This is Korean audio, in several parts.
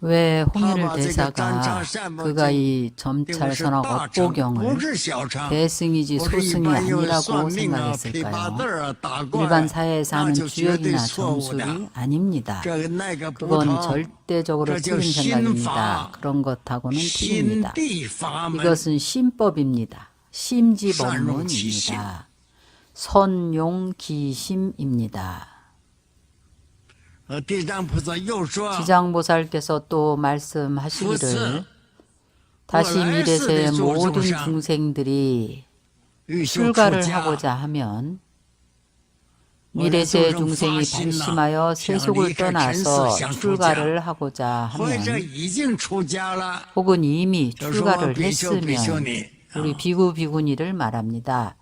왜 홍일 대사가 그가 이 점찰선악 업보경을 대승이지 소승이 아니라고 생각했을까요? 일반 사회에서 하는 주역이나 정술이 아닙니다. 그건 절대적으로 틀린 생각입니다. 그런 것하고는 틀립니다. 이것은 신법입니다. 심지법문입니다. 선용기심입니다. 지장보살께서 또 말씀하시기를 다시 미래세 모든 중생들이 출가를 하고자 하면 미래세 중생이 발심하여 세속을 떠나서 출가를 하고자 하면 혹은 이미 출가를 했으면 우리 비구 비구니를 말합니다.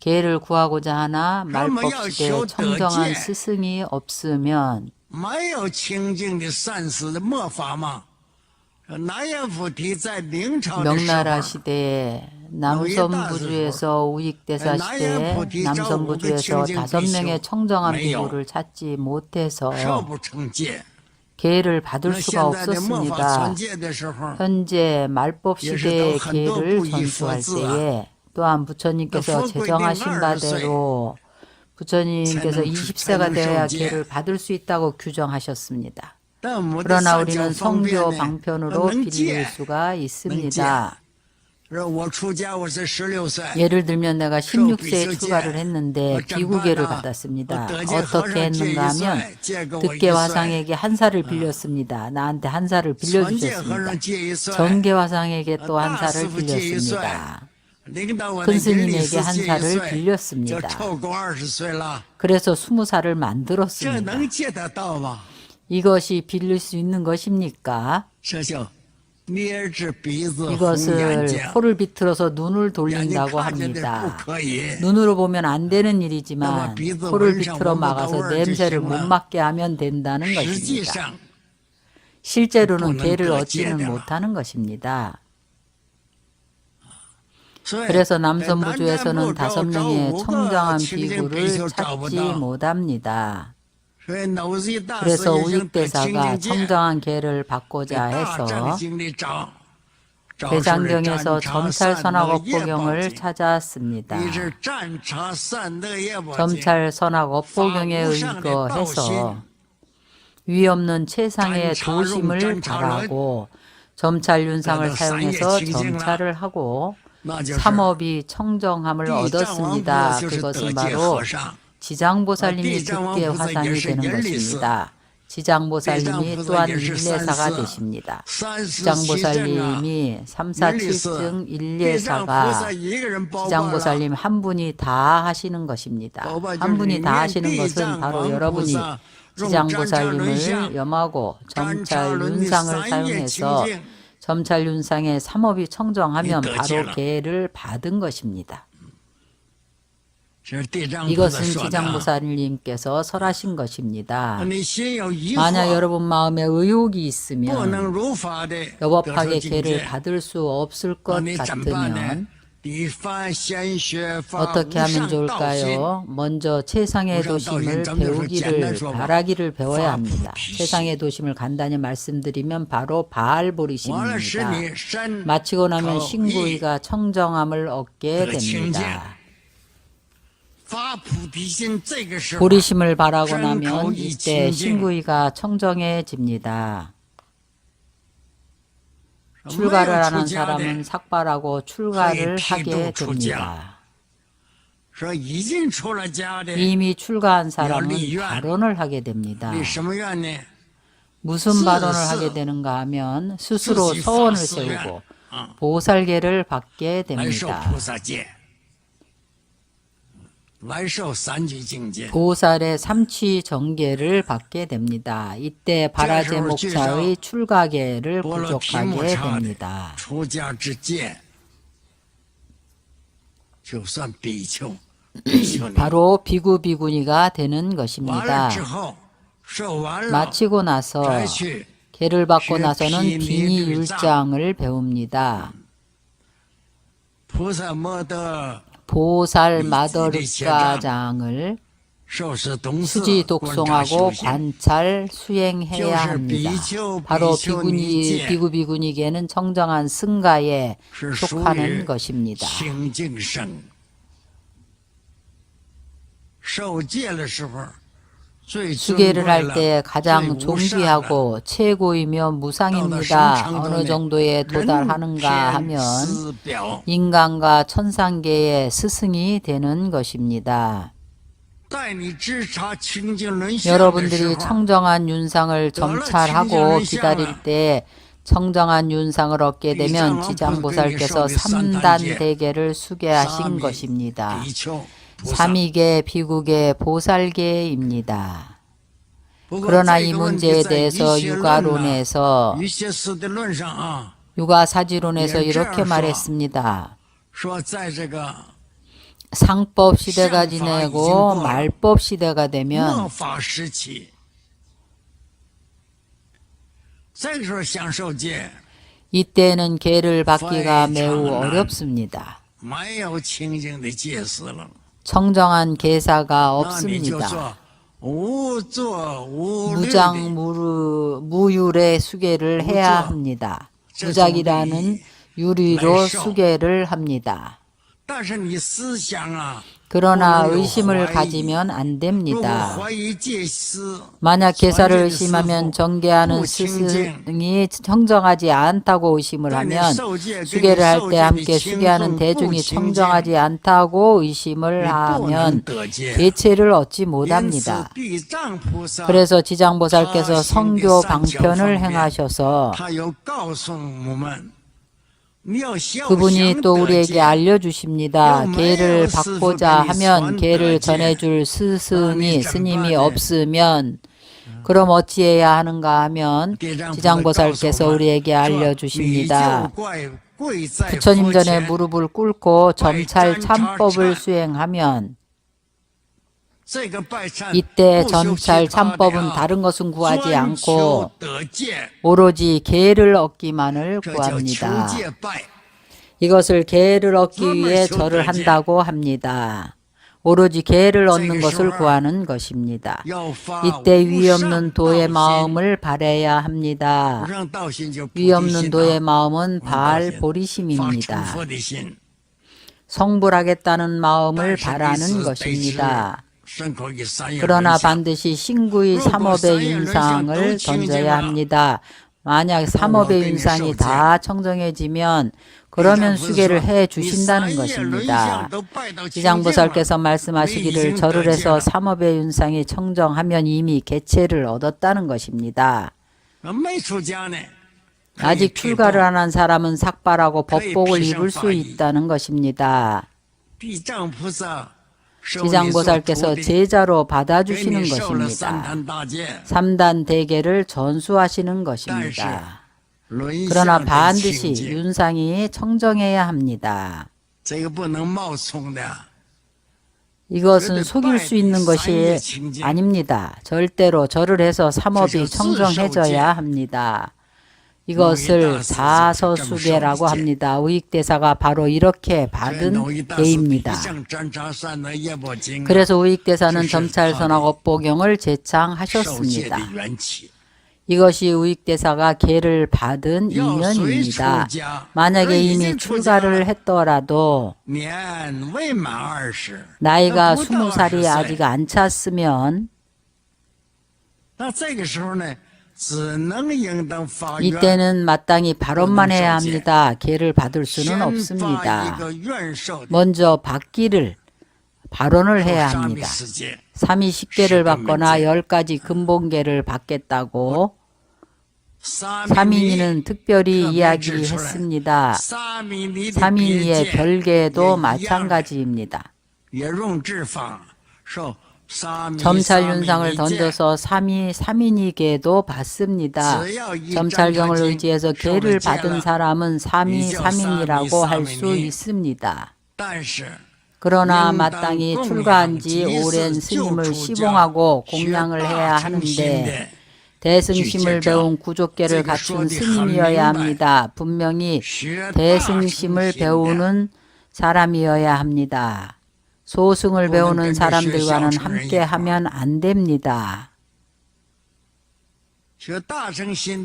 개를 구하고자 하나 말법시대에 청정한 스승이 없으면 没有清净的善死的末法吗？南阎浮提在明朝的时 명나라 候， 시대에 남선부주에서 우익대사 시대에 남선부주에서 다섯 명의 청정한 비구를 찾지 못해서 受不成戒。 개를 받을 那 수가 现在的末法 없었습니다. 传戒的时候， 현재 말법 시대의 예수도 한도 계를 부이 전수할佛字啊. 때에 또한 부처님께서 그 제정하신 불规定바대로 부처님께서 20세가 되어야 기를 받을 수 있다고 규정하셨습니다. 그러나 우리는 성교 방편으로 빌릴 수가 있습니다. 예를 들면 내가 16세에 출가를 했는데 비구계를 받았습니다. 어떻게 했는가 하면 득계 화상에게 한 살을 빌렸습니다. 나한테 한 살을 빌려주셨습니다. 정계 화상에게 또 한 살을 빌렸습니다. 선생님에게 한 살을 빌렸습니다. 그래서 스무 살을 만들었습니다. 이것이 빌릴 수 있는 것입니까? 이것을 코를 비틀어서 눈을 돌린다고 합니다. 눈으로 보면 안 되는 일이지만 코를 비틀어 막아서 냄새를 못 맡게 하면 된다는 것입니다. 실제로는 개를 얻지는 못하는 것입니다. 그래서 남서부주에서는 다섯 명의 청정한 비구를 찾지 못합니다. 그래서 우익대사가 청정한 개를 받고자 해서 대장경에서 점찰 선악업보경을 찾았습니다. 점찰 선악업보경에 의거해서 위없는 최상의 도심을 바라고 점찰 윤상을 사용해서 점찰을 하고 삼업이 청정함을 얻었습니다. 그것은 바로 지장보살님이 듣게 화상이 되는 것입니다. 지장보살님이 또한 일례사가 되십니다. 지장보살님이 3, 4, 7등 일례사가 지장보살님 한 분이 다 하시는 것입니다. 한 분이 다 하시는 것은 바로 여러분이 지장보살님을 염하고 정찰 윤상을 사용해서 점찰윤상의 삼업이 청정하면 바로 계를 받은 것입니다. 이것은 지장보살님께서 설하신 것입니다. 만약 여러분 마음에 의욕이 있으면 여법하게 계를 받을 수 없을 것 같으면 어떻게 하면 좋을까요? 먼저 세상의 도심을 배우기를 바라기를 배워야 합니다. 세상의 도심을 간단히 말씀드리면 바로 바알보리심입니다. 마치고 나면 신구이가 청정함을 얻게 됩니다. 보리심을 바라고 나면 이때 신구이가 청정해집니다. 출가를 하는 사람은 삭발하고 출가를 하게 됩니다. 이미 출가한 사람은 발언을 하게 됩니다. 무슨 발언을 하게 되는가 하면 스스로 서원을 세우고 보살계를 받게 됩니다. 5살에 삼치 정계를 받게 됩니다. 이때 바라제 목사의 출가계를 부족하게 됩니다. 바로 비구비구니가 되는 것입니다. 마치고 나서 계를 받고 나서는 비니 율장을 배웁니다. 보살 마더리가장을 수지 독송하고 관찰 수행해야 합니다. 바로 비구니 비구비군에게는 청정한 승가에 속하는 것입니다. 수계를 할 때 가장 존귀하고 최고이며 무상입니다. 어느 정도에 도달하는가 하면 인간과 천상계의 스승이 되는 것입니다. 여러분들이 청정한 윤상을 점찰하고 기다릴 때 청정한 윤상을 얻게 되면 지장보살께서 3단 대계를 수계하신 것입니다. 삼익의 비국의 보살계입니다. 그러나 이 문제에 대해서 육아론에서 육아사지론에서 이렇게 말했습니다. 상법 시대가 지내고 말법 시대가 되면 이때는 개를 받기가 매우 어렵습니다. 정정한 계사가 없습니다. 무장 무르, 무율의 수계를 해야 합니다. 무작이라는 유리로 수계를 합니다. 그러나 의심을 가지면 안 됩니다. 만약 계사를 의심하면 정계하는 스승이 청정하지 않다고 의심을 하면 수계를 할 때 함께 수계하는 대중이 청정하지 않다고 의심을 하면 대체를 얻지 못합니다. 그래서 지장보살께서 성교 방편을 행하셔서 그분이 또 우리에게 알려주십니다. 계를 받고자 하면 계를 전해줄 스승이 스님이 없으면 그럼 어찌해야 하는가 하면 지장보살께서 우리에게 알려주십니다. 부처님 전에 무릎을 꿇고 점찰 참법을 수행하면 이때 전찰 참법은 다른 것은 구하지 않고 오로지 계를 얻기만을 구합니다. 이것을 계를 얻기 위해 절을 한다고 합니다. 오로지 계를 얻는 것을 구하는 것입니다. 이때 위없는 도의 마음을 바래야 합니다. 위없는 도의 마음은 바알 보리심입니다. 성불하겠다는 마음을 바라는 것입니다. 그러나 반드시 신구의 삼업의 인상을 던져야 합니다. 만약 삼업의 인상이 다 청정해지면 그러면 수계를 해 주신다는 것입니다. 지장보살께서 말씀하시기를 절을 해서 삼업의 윤상이 청정하면 이미 개체를 얻었다는 것입니다. 아직 출가를 안 한 사람은 삭발하고 법복을 입을 수 있다는 것입니다. 지장보살께서 제자로 받아주시는 것입니다. 3단 대계를 전수하시는 것입니다. 그러나 반드시 윤상이 청정해야 합니다. 이것은 속일 수 있는 것이 아닙니다. 절대로 절을 해서 삼업이 청정해져야 합니다. 이것을 자서수배라고 합니다. 우익대사가 바로 이렇게 받은 예입니다. 그래서 우익대사는 점찰선하고 보경을 제창하셨습니다. 이것이 우익대사가 계를 받은 인연입니다. 만약에 이미 출가를 했더라도 나이가 스무 살이 아직 안 찼으면 이때는 마땅히 발언만 해야 합니다. 개를 받을 수는 없습니다. 먼저 받기를 발언을 해야 합니다. 3이 10개를 받거나 10가지 근본계를 받겠다고 3인이는 특별히 이야기했습니다. 3인이의 별개도 마찬가지입니다. 점찰윤상을 던져서 3위, 3인이 개도 받습니다. 점찰경을 의지해서 계를 받은 사람은 삼위 삼인이라고 할 수 있습니다. 그러나 마땅히 출가한 지 오랜 스님을 시봉하고 공양을 해야 하는데 대승심을 배운 구족계를 갖춘 스님이어야 합니다. 분명히 대승심을 배우는 사람이어야 합니다. 소승을 배우는 사람들과는 함께 하면 안 됩니다.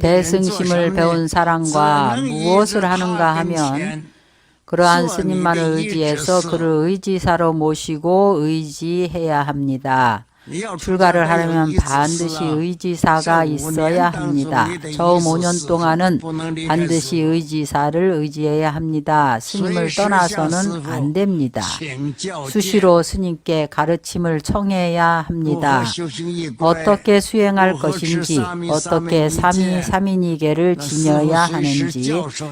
대승심을 배운 사람과 무엇을 하는가 하면 그러한 스님만을 의지해서 그를 의지사로 모시고 의지해야 합니다. 출가를 하려면 반드시 의지사가 있어야 합니다. 처음 5년 동안은 반드시 의지사를 의지해야 합니다. 스님을 떠나서는 안 됩니다. 수시로 스님께 가르침을 청해야 합니다. 어떻게 수행할 것인지, 어떻게 삼위 삼인이계를 지녀야 하는지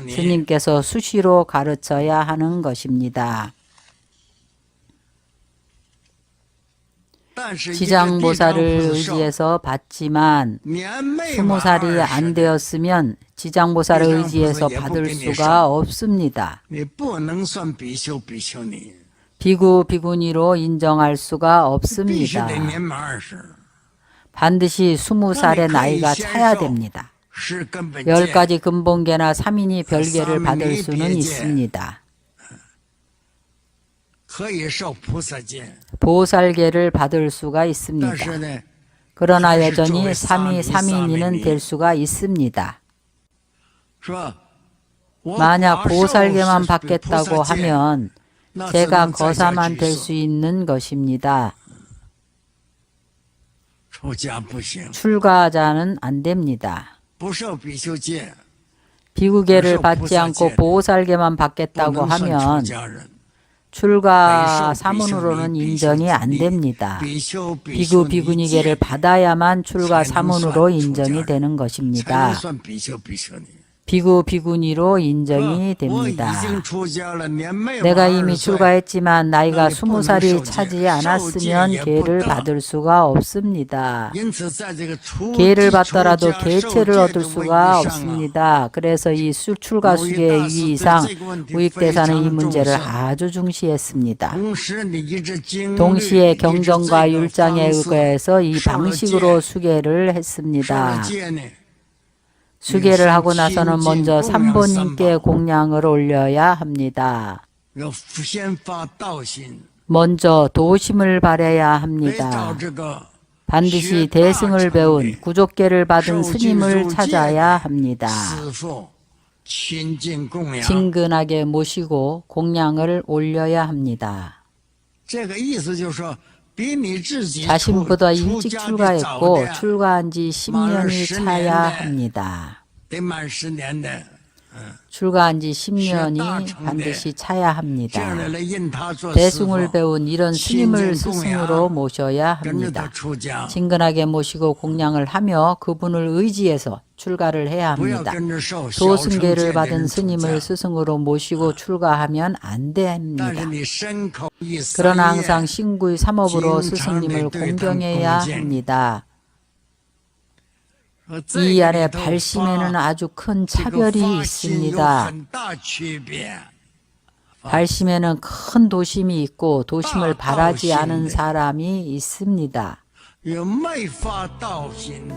스님께서 수시로 가르쳐야 하는 것입니다. 지장보살을 의지해서 받지만 스무 살이 안 되었으면 지장보살을 의지해서 받을 수가 없습니다. 비구 비구니로 인정할 수가 없습니다. 반드시 스무 살의 나이가 차야 됩니다. 열 가지 근본계나 삼인이 별계를 받을 수는 있습니다. 보살계를 받을 수가 있습니다. 그러나 여전히 삼위 삼인이는 될 수가 있습니다. 만약 보살계만 받겠다고 하면 제가 거사만 될 수 있는 것입니다. 출가자는 안 됩니다. 비구계를 받지 않고 보살계만 받겠다고 하면 출가 사문으로는 인정이 안 됩니다. 비구 비구니계를 받아야만 출가 사문으로 인정이 되는 것입니다. 비구 비구니로 인정이 됩니다. 내가 이미 출가했지만 나이가 스무 살이 차지 않았으면 계를 받을 수가 없습니다. 계를 받더라도 계체를 얻을 수가 없습니다. 그래서 이 수- 출가 수계 위 이상 우익대사는 이 문제를 아주 중시했습니다. 동시에 경전과 율장에 의거해서 이 방식으로 수계를 했습니다. 수계를 하고 나서는 먼저 삼보님께 공양을 올려야 합니다. 먼저 도심을 바래야 합니다. 반드시 대승을 배운 구족계를 받은 스님을 찾아야 합니다. 친근하게 모시고 공양을 올려야 합니다. 자신보다 일찍 출가했고 출가한 지 10년이 차야 합니다. 출가한 지 10년이 반드시 차야 합니다. 대승을 배운 이런 스님을 스승으로 모셔야 합니다. 친근하게 모시고 공양을 하며 그분을 의지해서 출가를 해야 합니다. 도승계를 받은 스님을 스승으로 모시고 출가하면 안 됩니다. 그러나 항상 신구의 삼업으로 스승님을 공경해야 합니다. 이 안에 발심에는 아주 큰 차별이 있습니다. 발심에는 큰 도심이 있고 도심을 바라지 않은 사람이 있습니다.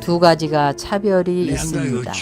두 가지가 차별이 있습니다.